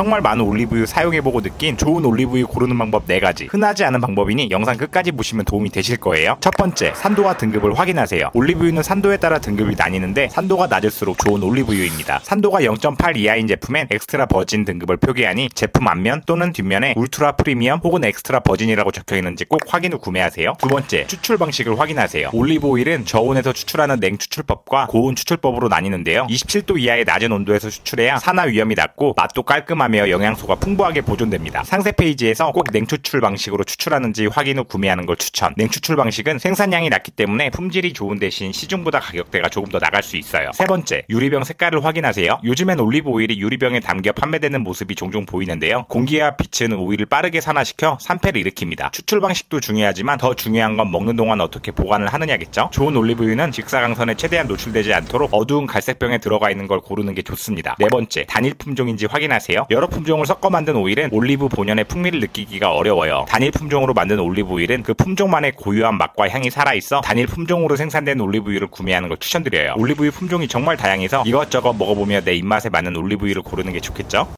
정말 많은 올리브유 사용해보고 느낀 좋은 올리브유 고르는 방법 4가지. 흔하지 않은 방법이니 영상 끝까지 보시면 도움이 되실 거예요. 첫 번째 산도와 등급을 확인하세요. 올리브유는 산도에 따라 등급이 나뉘는데 산도가 낮을수록 좋은 올리브유입니다. 산도가 0.8 이하인 제품엔 엑스트라 버진 등급을 표기하니 제품 앞면 또는 뒷면에 울트라 프리미엄 혹은 엑스트라 버진이라고 적혀있는지 꼭 확인 후 구매하세요. 두 번째 추출 방식을 확인하세요. 올리브 오일은 저온에서 추출하는 냉추출법과 고온 추출법으로 나뉘는데요. 27도 이하의 낮은 온도에서 추출해야 산화 위험이 낮고 맛도 깔끔하며 영양소가 풍부하게 보존됩니다. 상세 페이지에서 꼭 냉추출 방식으로 추출하는지 확인 후 구매하는 걸 추천. 냉추출 방식은 생산량이 낮기 때문에 품질이 좋은 대신 시중보다 가격대가 조금 더 나갈 수 있어요. 세 번째 유리병 색깔을 확인하세요. 요즘엔 올리브 오일이 유리병에 담겨 판매되는 모습이 종종 보이는데요. 공기와 빛은 오일을 빠르게 산화시켜 산패를 일으킵니다. 추출 방식도 중요하지만 더 중요한 건 먹는 동안 어떻게 보관을 하느냐겠죠? 좋은 올리브유는 직사광선에 최대한 노출되지 않도록 어두운 갈색병에 들어가 있는 걸 고르는 게 좋습니다. 네 번째 단일 품종인지 확인하세요 여러 품종을 섞어 만든 오일은 올리브 본연의 풍미를 느끼기가 어려워요. 단일 품종으로 만든 올리브 오일은 그 품종만의 고유한 맛과 향이 살아있어 단일 품종으로 생산된 올리브유를 구매하는 걸 추천드려요. 올리브유 품종이 정말 다양해서 이것저것 먹어보며 내 입맛에 맞는 올리브유를 고르는 게 좋겠죠